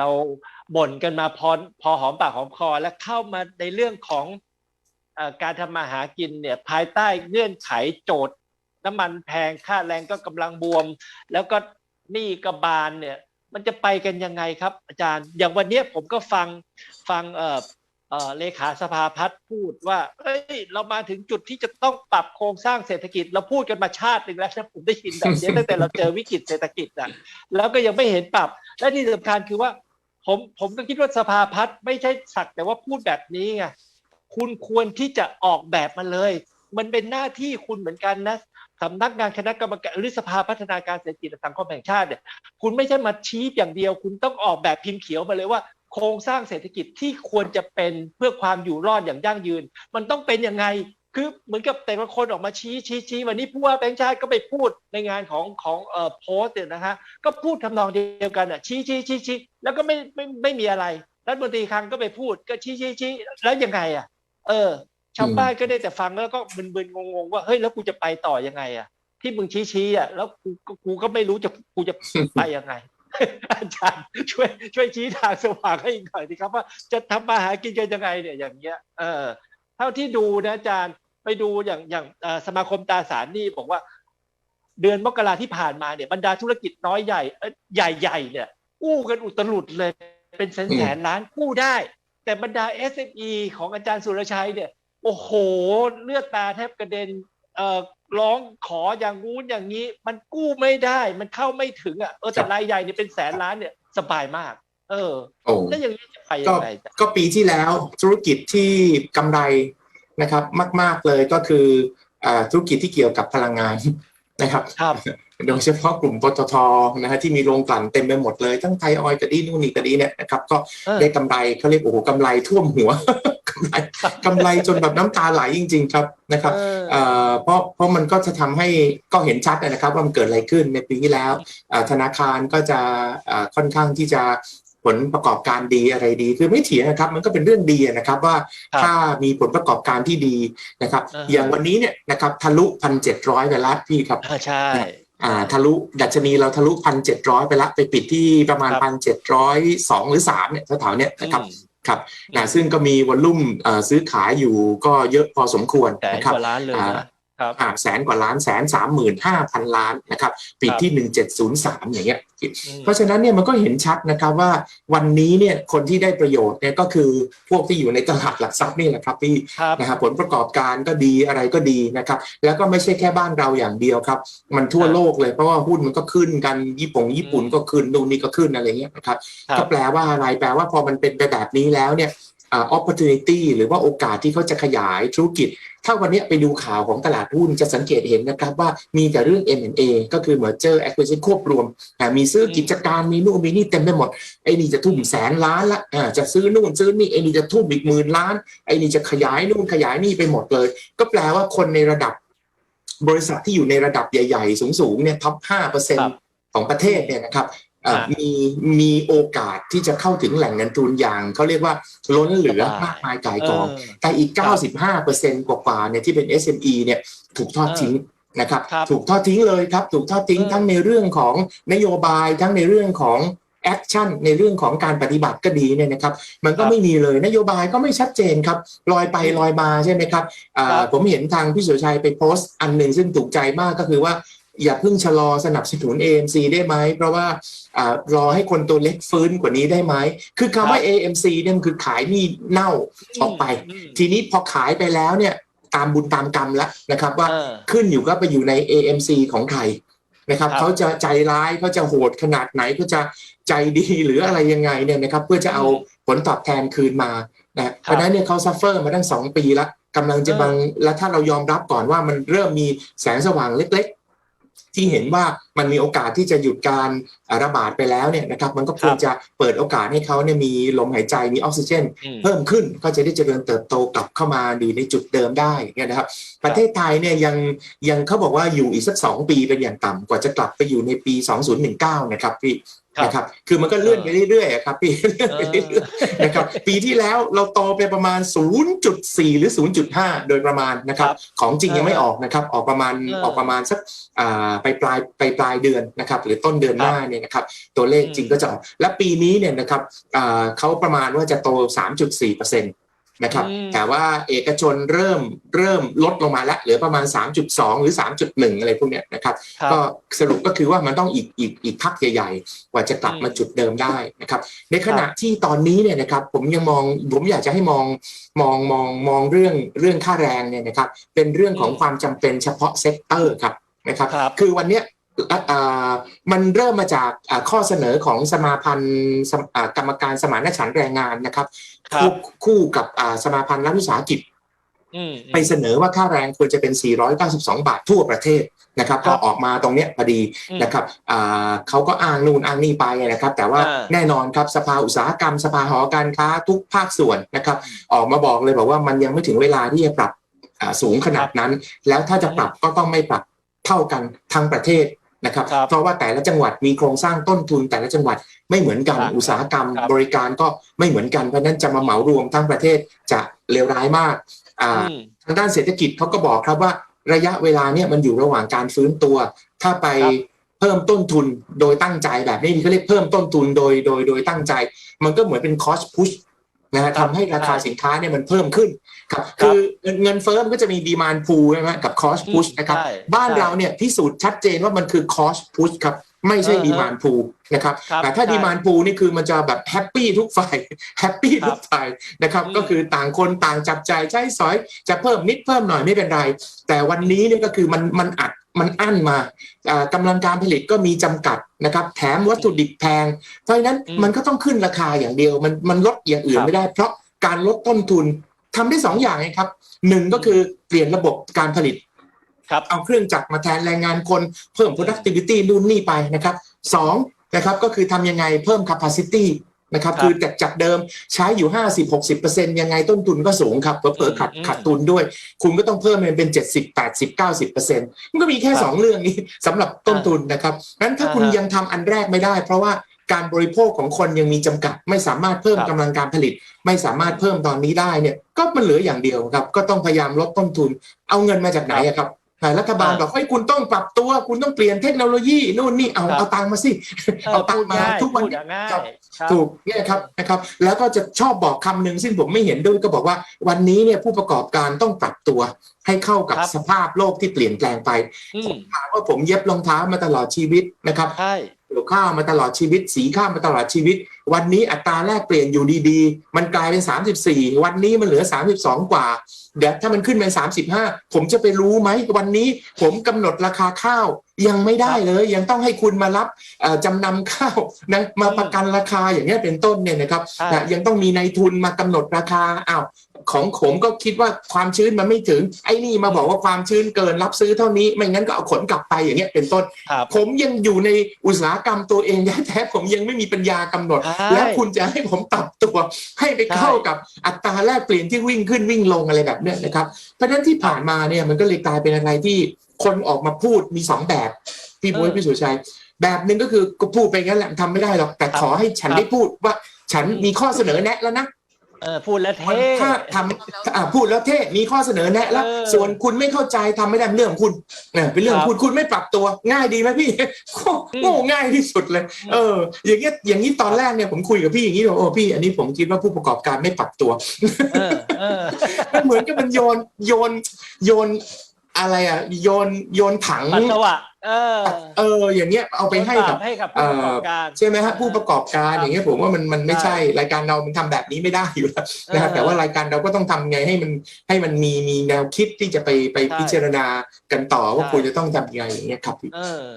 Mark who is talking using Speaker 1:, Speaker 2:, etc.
Speaker 1: เราบ่นกันมาพอพอหอมปากหอมคอ แล้วเข้ามาในเรื่องของอการทำมาหากินเนี่ยภายใต้เงื่อนไขโจทย์น้ำมันแพงค่าแรงก็กำลังบวม แล้วก็หนี้กระบาลเนี่ย มันจะไปกันยังไงครับ อาจารย์ อย่างวันนี้ผมก็ฟังฟังเออเออเลขาสภาพัฒน์พูดว่า เอ้ย เรามาถึงจุดที่จะต้องปรับโครงสร้างเศรษฐกิจ เราพูดกันมาชาติหนึ่งแล้วนะผมได้ยินแบบนี้ตั้งแต่เราเจอวิกฤตเศรษฐกิจอะแล้วก็ยังไม่เห็นปรับ และที่สำคัญคือว่า ผมผมก็คิดว่าสภาพัฒน์ไม่ใช่สักแต่ว่าพูดแบบนี้ไงคุณควรที่จะออกแบบมาเลย มันเป็นหน้าที่คุณเหมือนกันนะสำนักงานคณะกรรมการหรือสภาพัฒนาการเศรษฐกิจและสังคมแห่งชาติเนี่ยคุณไม่ใช่มาชี้อย่างเดียว คุณต้องออกแบบพิมพ์เขียวมาเลยว่า โครงสร้างเศรษฐกิจที่ควรจะเป็นเพื่อความอยู่รอดอย่างยั่งยืน มันต้องเป็นยังไง คือเหมือนกับแต่ละคนออกมาชี้ชี้ชี้วันนี้ผู้ว่าแบงค์ชาติก็ไปพูดในงานของของเอ่อโพสต์เนี่ยนะฮะก็พูดทำนองเดียวกันอะชี้ชี้ชี้ชี้แล้วก็ไม่ไม่ไม่มีอะไรรัฐมนตรีคลังก็ไปพูดก็ชี้ชี้ชี้แล้วยังไงอะ เออชาวบ้านก็ได้แต่ฟังแล้วก็มึนๆงงๆว่าเฮ้ยแล้วกูจะไปต่อยังไงอะ ที่มึงชี้ชี้อะแล้วกูกูก็ไม่รู้จะกูจะไปยังไงอาจารย์ช่วยช่วยชี้ทางสว่างให้อีกหน่อยสิครับว่าจะทำมาหากินกันยังไงเนี่ยอย่างเงี้ยเออ เท่าที่ดูนะอาจารย์ไปดูอย่างอย่างสมาคมตาสารนี่บอกว่า เดือนมกราที่ผ่านมาเนี่ยบรรดาธุรกิจน้อยใหญ่เอ้ยใหญ่เนี่ยกู้กันอุตลุดเลย เป็นแสนแสนล้านกู้ได้ แต่บรรดา SME ของอาจารย์สุรชัยเนี่ยโอ้โห เลือดตาแทบกระเด็นเอ่อร้องขออย่างงู้นอย่างนี้ มันกู้ไม่ได้ มันเข้าไม่ถึงอะเออแต่รายใหญ่เนี่ยเป็นแสนล้านเนี่ยสบายมาก เออ
Speaker 2: โอ้
Speaker 1: แล้วอย่างนี้จะไปยั
Speaker 2: ก็
Speaker 1: งไงจ๊ะ
Speaker 2: ก็ปีที่แล้วธุรกิจที่กำไรนะครับ มาก ๆเลยก็คืออ่าธุรกิจที่เกี่ยวกับพลังงานนะครับ
Speaker 1: ครับ
Speaker 2: โดยเฉพาะกลุ่มปตทนะฮะที่มีโรงกลั่นเต็มไปหมดเลย ทั้งไทยออยล์กระดีนู่นนี่กระดีเนี่ยนะครับก็
Speaker 1: เออ
Speaker 2: ได้กำไรเขาเรียกโอ้โหกำไรท่วมหัว กำไรกำไรจนแบบน้ำตาไหลจริง ๆ ครับนะครับ
Speaker 1: เออ
Speaker 2: เอ่อเพราะเพราะมันก็จะทำให้ก็เห็นชัดนะครับว่ามันเกิดอะไรขึ้นในปีที่แล้วอ่าธนาคารก็จะอ่าค่อนข้างที่จะ ผลประกอบการดีอะไรดี คือไม่เถียงนะครับ มันก็เป็นเรื่องดีนะครับว่า
Speaker 1: ครับ
Speaker 2: ถ้ามีผลประกอบการที่ดีนะครับ
Speaker 1: อ่าฮะ
Speaker 2: อย่างวันนี้เนี่ยนะครับทะลุพันเจ็ดร้อยไปแล้วพี่ครับ
Speaker 1: อ่าใช่
Speaker 2: อ่าทะลุดัชนีเราทะลุพันเจ็ดร้อยไปละไปปิดที่ประมาณ
Speaker 1: ครับ
Speaker 2: พันเจ็ดร้อยสองหรือสามเนี่ยแถวๆเนี้ยนะครับ
Speaker 1: อืม
Speaker 2: ครับนะซึ่งก็มีวอลลุ่มเอ่อซื้อขายอยู่ก็เยอะพอสมควร
Speaker 1: แสน
Speaker 2: นะครับ
Speaker 1: กว่าล้านเลยนะ ครับ
Speaker 2: อ่าแสนกว่าล้านแสนสามหมื่นห้าพันล้านนะครับปิดที่หนึ่งเจ็ดศูนย์สามอย่างเงี้ย
Speaker 1: อืม
Speaker 2: เพราะฉะนั้นเนี่ยมันก็เห็นชัดนะครับว่าวันนี้เนี่ยคนที่ได้ประโยชน์เนี่ยก็คือพวกที่อยู่ในตลาดหลักทรัพย์นี่แหละครับพี่
Speaker 1: ครับ
Speaker 2: นะครับผลประกอบการก็ดีอะไรก็ดีนะครับ แล้วก็ไม่ใช่แค่บ้านเราอย่างเดียวครับ มันทั่วโลกเลยเพราะว่าหุ้นมันก็ขึ้นกันญี่ปุ่งญี่ปุ่น
Speaker 1: อืม
Speaker 2: ก็ขึ้นนู่นนี่ก็ขึ้นอะไรเงี้ยนะครับ
Speaker 1: ครับ
Speaker 2: ก็แปลว่าอะไรแปลว่าพอมันเป็นไปแบบนี้แล้วเนี่ยอ่า opportunity หรือว่าโอกาสที่เขาจะขยายธุรกิจ ถ้าวันนี้ไปดูข่าวของตลาดหุ้นจะสังเกตเห็นนะครับว่ามีแต่เรื่อง M&A ก็คือ merger acquisition ควบรวมอ่ามีซื้อกิจการมีนู่นมีนี่เต็มไปหมด ไอ้นี่จะทุ่มแสนล้านละอ่าจะซื้อนู่นซื้อนี่ไอ้นี่จะทุ่มอีกหมื่นล้าน ไอ้นี่จะขยายนู่นขยายนี่ไปหมดเลย ก็แปลว่าคนในระดับบริษัทที่อยู่ในระดับใหญ่ ๆ สูงๆเนี่ยท็อปห้าเปอร์เซ็น
Speaker 1: ครั
Speaker 2: ต์
Speaker 1: บ
Speaker 2: ของประเทศเนี่ยนะครับเอ่อ
Speaker 1: ครับ
Speaker 2: มีมีโอกาสที่จะเข้าถึงแหล่งเงินทุนอย่างเขาเรียกว่าล้นเหลือ
Speaker 1: สบาย
Speaker 2: มากมายก่ายกอง
Speaker 1: เออ
Speaker 2: แต่อีก
Speaker 1: ครับ
Speaker 2: 95%กว่าๆเนี่ยที่เป็น SME เนี่ยถูกทอดทิ้งนะครับ
Speaker 1: ครับ
Speaker 2: ถูกทอดทิ้งเลยครับ ถูกทอดทิ้ง
Speaker 1: เออ
Speaker 2: ทั้งในเรื่องของนโยบายทั้งในเรื่องของแอคชั่นในเรื่องของการปฏิบัติก็ดีเนี่ยนะครับ มันก็
Speaker 1: ครับ
Speaker 2: ไม่มีเลยนโยบายก็ไม่ชัดเจนครับลอยไปลอยมาใช่ไหมครับอ่า
Speaker 1: ครับ
Speaker 2: ผมเห็นทางพี่สุรชัยไปโพสต์อันหนึ่งซึ่งถูกใจมากก็คือว่า อย่าเพิ่งชะลอสนับสนุน AMC ได้ไหม เพราะว่าอ่ารอให้คนตัวเล็กฟื้นกว่านี้ได้ไหม คือคำว่า AMC เนี่ยมันคือขายหนี่เน่าออกไป
Speaker 1: ม
Speaker 2: ทีนี้พอขายไปแล้วเนี่ยตามบุญตามกรรมแล้วนะครับว่า
Speaker 1: เออ
Speaker 2: ขึ้นอยู่ก็ไปอยู่ใน AMC ของใครนะครับ
Speaker 1: ครับ
Speaker 2: เขาจะใจร้ายเขาจะโหดขนาดไหนเขาจะใจดีหรืออะไรยังไงเนี่ยนะครับเพื่อจะเอาผลตอบแทนคืนมานะเพราะฉะนั้นเนี่ยเขาซัฟเฟอร์มาตั้งสองปีแล้วกำลังจะบังและถ้าเรายอมรับก่อนว่ามันเริ่มมีแสงสว่างเล็กๆ ที่เห็นว่ามันมีโอกาสที่จะหยุดการอ่าระบาดไปแล้วเนี่ยนะครับมันก็ควรจะเปิดโอกาสให้เขาเนี่ยมีลมหายใจมีออกซิเจน
Speaker 1: อืม
Speaker 2: เพิ่มขึ้นก็จะได้เจริญเติบโตกลับเข้ามาอยู่ในจุดเดิมได้เนี่ยนะครับ ประเทศไทยเนี่ยยังยังเขาบอกว่าอยู่อีกสักสองปีเป็นอย่างต่ำกว่าจะกลับไปอยู่ในปี 2019 นะครับพี่
Speaker 1: ครับ
Speaker 2: นะครับคือมันก็เลื่อนไปเรื่อยๆอะครับพี่เลื่อน
Speaker 1: เอ
Speaker 2: ไป
Speaker 1: อ
Speaker 2: เรื่อยๆนะครับปีที่แล้วเราโตไปประมาณ 0.4 หรือ 0.5 โดยประมาณนะครับ
Speaker 1: ครับ
Speaker 2: ของจริงยังไม่
Speaker 1: เออ
Speaker 2: ออกนะครับออกประมาณ
Speaker 1: เออ
Speaker 2: ออกประมาณสักอ่าไปปลายไปปลายเดือนนะครับหรือต้นเดือนหน้าเนี่ยนะครับตัวเลขจริงก็จะออกและปีนี้เนี่ยนะครับอ่าเขาประมาณว่าจะโต 3.4เปอร์เซ็นต์ นะครับ
Speaker 1: อืม
Speaker 2: แต่ว่าเอกชนเริ่มเริ่มลดลงมาแล้วเหลือประมาณ 3.2 หรือ 3.1 อะไรพวกเนี้ยนะครับ
Speaker 1: ครับ
Speaker 2: ก็สรุปก็คือว่ามันต้องอีกอีกอีกพักใหญ่ๆ กว่าจะกลับมา
Speaker 1: อืม
Speaker 2: จุดเดิมได้นะครับ ในขณะที่ตอนนี้เนี่ยนะครับผมยังมองผมอยากจะให้มองมองมองมองเรื่องเรื่องค่าแรงเนี่ยนะครับ เป็นเรื่องของ
Speaker 1: อืม
Speaker 2: ความจำเป็นเฉพาะเซกเตอร์ครับนะครับ
Speaker 1: ครับ
Speaker 2: คือวันเนี้ยอะอ่า มันเริ่มมาจากอ่าข้อเสนอของสมาพันธ์สมอ่ากรรมการสมานฉันท์แรงงานนะครับ
Speaker 1: ครับ
Speaker 2: คู่คู่กับอ่าสมาพันธ์รัฐวิสาหกิจ
Speaker 1: อืม
Speaker 2: ไปเสนอว่าค่าแรงควรจะเป็น 492 บาททั่วประเทศนะครับ
Speaker 1: ครั
Speaker 2: ก็
Speaker 1: บ
Speaker 2: ออกมาตรงเนี้ยพอดี
Speaker 1: อืม
Speaker 2: นะครับอ่าเขาก็อ้างนู่นอ้างนี่ไปนะครับ แต่ว่า
Speaker 1: อ่า
Speaker 2: แน่นอนครับสภาอุตสาหกรรม สภาหอการค้าทุกภาคส่วนนะครับ ออกมาบอกเลยบอกว่ามันยังไม่ถึงเวลาที่จะปรับอ่าสูงขนาดนั้น แล้วถ้าจะปรับก็ต้องไม่ปรับเท่ากันทั้งประเทศ นะครับ
Speaker 1: ครับ
Speaker 2: เพราะว่าแต่ละจังหวัดมีโครงสร้างต้นทุนแต่ละจังหวัดไม่เหมือนกัน
Speaker 1: ครับ
Speaker 2: อุตสาหกรรม
Speaker 1: ครับ
Speaker 2: บริการก็ไม่เหมือนกันเพราะฉะนั้นจะมาเหมารวมทั้งประเทศจะเลวร้ายมากอ่า
Speaker 1: อืม
Speaker 2: ทางด้านเศรษฐกิจเขาก็บอกครับว่าระยะเวลาเนี่ยมันอยู่ระหว่างการฟื้นตัว ถ้าไป
Speaker 1: ครับ
Speaker 2: เพิ่มต้นทุนโดยตั้งใจแบบนี้เขาเรียกเพิ่มต้นทุนโดยโดยโดยตั้งใจ มันก็เหมือนเป็น cost push นะฮะ
Speaker 1: ครับ
Speaker 2: ทำให้ราคา
Speaker 1: ใช่
Speaker 2: สินค้าเนี่ยมันเพิ่มขึ้น ครับ
Speaker 1: ครับ
Speaker 2: คือเงินเงินเฟ้อมันก็จะมี demand pool ใช่ไหมกับ cost push
Speaker 1: อืม
Speaker 2: นะครับ
Speaker 1: ใช่
Speaker 2: บ้าน
Speaker 1: ใช่
Speaker 2: เราเนี่ยพิสูจน์ชัดเจนว่ามันคือ cost push ครับ ไม่ใช่
Speaker 1: เออ
Speaker 2: demand pool นะครับ
Speaker 1: ครับ
Speaker 2: แต่ถ้า
Speaker 1: ใช่
Speaker 2: demand pool นี่คือมันจะแบบแฮปปี้ทุกฝ่ายแฮปปี้
Speaker 1: ครับ
Speaker 2: ทุกฝ่ายนะครับ
Speaker 1: อืม
Speaker 2: ก็คือต่างคนต่างจับใจายใช้สอย จะเพิ่มนิดเพิ่มหน่อยไม่เป็นไร แต่วันนี้เนี่ยก็คือมันมันอัดมันอั้นมาอ่ากำลังการผลิตก็มีจำกัดนะครับ แถมวัตถุดิบแพง เพราะฉะนั้น
Speaker 1: อืม
Speaker 2: มันก็ต้องขึ้นราคาอย่างเดียว มันมันลดอย่างอื่น
Speaker 1: ครับ
Speaker 2: ไม่ได้ เพราะการลดต้นทุน ทำได้สองอย่างไงครับหนึ่งก็คือเปลี่ยนระบบการผลิต
Speaker 1: ครับ
Speaker 2: เอาเครื่องจักรมาแทนแรงงานคนเพิ่ม productivity นู่นนี่ไปนะครับสองนะครับก็คือทำยังไงเพิ่ม capacity นะครับ
Speaker 1: ครับ
Speaker 2: คือจากจากเดิมใช้อยู่ 50-60%ยังไงต้นทุนก็สูงครับเผลอๆขัด
Speaker 1: อืม
Speaker 2: ขัดทุนด้วย คุณก็ต้องเพิ่มมันเป็น 70 80 90%มันก็มีแค่
Speaker 1: ครับ
Speaker 2: 2เรื่องนี้สำหรับต้นทุนนะครับนั้นถ้าคุณ
Speaker 1: อ่าฮะ
Speaker 2: ยังทำอันแรกไม่ได้ เพราะว่า การบริโภคของคนยังมีจำกัด ไม่สามารถเพิ่ม
Speaker 1: ครับ
Speaker 2: กำลังการผลิต ไม่สามารถเพิ่มตอนนี้ได้เนี่ย ก็มันเหลืออย่างเดียวครับ ก็ต้องพยายามลดต้นทุน เอาเงินมาจากไหนอะครับแต่รัฐบาล
Speaker 1: อ่า
Speaker 2: บอกเฮ้ยคุณต้องปรับตัว คุณต้องเปลี่ยนเทคโนโลยีนู่นนี่เอา
Speaker 1: ครับ
Speaker 2: เอาตังค์มาสิ
Speaker 1: เอ
Speaker 2: เอา
Speaker 1: อ
Speaker 2: ตัง
Speaker 1: พูด
Speaker 2: ค์มา
Speaker 1: ง่าย
Speaker 2: ทุกวัน
Speaker 1: พูด
Speaker 2: นี้
Speaker 1: ง่าย
Speaker 2: ครับ
Speaker 1: ครับ
Speaker 2: ถูกเนี่ยครับนะครับ แล้วก็จะชอบบอกคำหนึ่งซึ่งผมไม่เห็นด้วยก็บอกว่า วันนี้เนี่ยผู้ประกอบการต้องปรับตัวให้เข้ากับ
Speaker 1: ครับ
Speaker 2: สภาพโลกที่เปลี่ยนแปลงไป
Speaker 1: อืม
Speaker 2: ถามว่าผมเย็บรองเท้ามาตลอดชีวิตนะครับ
Speaker 1: ใช่
Speaker 2: เกี่ยวข้าวมาตลอดชีวิต สีข้าวมาตลอดชีวิต วันนี้อัตราแลกเปลี่ยนอยู่ดีๆ มันกลายเป็น 34 วันนี้มันเหลือ 32 กว่า เดี๋ยวถ้ามันขึ้นเป็น35 ผมจะไปรู้ไหมวันนี้ผมกำหนดราคาข้าวยังไม่ได้เลย ยังต้องให้คุณมารับจำนำข้าวนะมาประกันราคาอย่างเงี้ยเป็นต้นเนี่ยนะครับยังต้องมีนายทุนมากำหนดราคาอ้าว ของผมก็คิดว่าความชื้นมันไม่ถึง ไอ้นี่มาบอกว่าความชื้นเกินรับซื้อเท่านี้ ไม่งั้นก็เอาขนกลับไปอย่างเงี้ยเป็นต้น
Speaker 1: ครับ
Speaker 2: ผมยังอยู่ในอุตสาหกรรมตัวเองแท้ๆผมยังไม่มีปัญญากำหนด
Speaker 1: ใช่
Speaker 2: แล้วคุณจะให้ผมปรับตัว ให้ไปเข้ากับอัตราแลกเปลี่ยนที่วิ่งขึ้นวิ่งลงอะไรแบบเนี้ยนะครับ เพราะฉะนั้นที่ผ่านมาเนี่ยมันก็เลยกลายเป็นอะไรที่คนออกมาพูดมีสองแบบพี่บุ้ย
Speaker 1: เออ
Speaker 2: พี่สุชัย แบบหนึ่งก็คือก็พูดไปงั้นแหละทำไม่ได้หรอกแต่
Speaker 1: ครับ
Speaker 2: ขอให้ฉัน
Speaker 1: ครับ
Speaker 2: ได้พูดว่า ฉัน
Speaker 1: อืม
Speaker 2: มีข้อเสนอแนะแล้วนะ
Speaker 1: เออพูดแล้วเท่
Speaker 2: ถ้าทำอ่าพูดแล้วเท่มีข้อเสนอแนะแล้ว
Speaker 1: เออ
Speaker 2: ส่วนคุณไม่เข้าใจทำไม่ได้เป็นเรื่องของคุณเนี่ยเป็นเรื่องของคุณคุณไม่ปรับตัวง่ายดีไหมพี่โง่โง่ง่ายที่สุดเลย เออ อย่างเงี้ยอย่างนี้ตอนแรกเนี่ยผมคุยกับพี่อย่างนี้เลยโอ้พี่ อันนี้ผมคิดว่าผู้ประกอบการไม่ปรับตัว
Speaker 1: เออเออ
Speaker 2: มันเหมือนกับมันโยนโยนโยน อะไรอะโยนโยนถัง
Speaker 1: ปัสสาวะเออ
Speaker 2: เออ อย่างเงี้ยเอาไปให้กับ
Speaker 1: ให้กับผู้ประกอบการ
Speaker 2: ใช่ไหมฮะผู้ประกอบการ
Speaker 1: ครับ
Speaker 2: อย่างเงี้ยผมว่ามันมันไม่
Speaker 1: ใช่
Speaker 2: ใช่รายการเรามันทำแบบนี้ไม่ได้อยู่แล้วนะครับ
Speaker 1: เออ
Speaker 2: แต่ว่ารายการเราก็ต้องทำไงให้มันให้มันมีมีแนวคิดที่จะไปไป
Speaker 1: ใช่
Speaker 2: พิจารณากันต่อว่า
Speaker 1: ใช่
Speaker 2: ควรจะต้องทำยังไงอย่างเงี้ยครับ
Speaker 1: เออ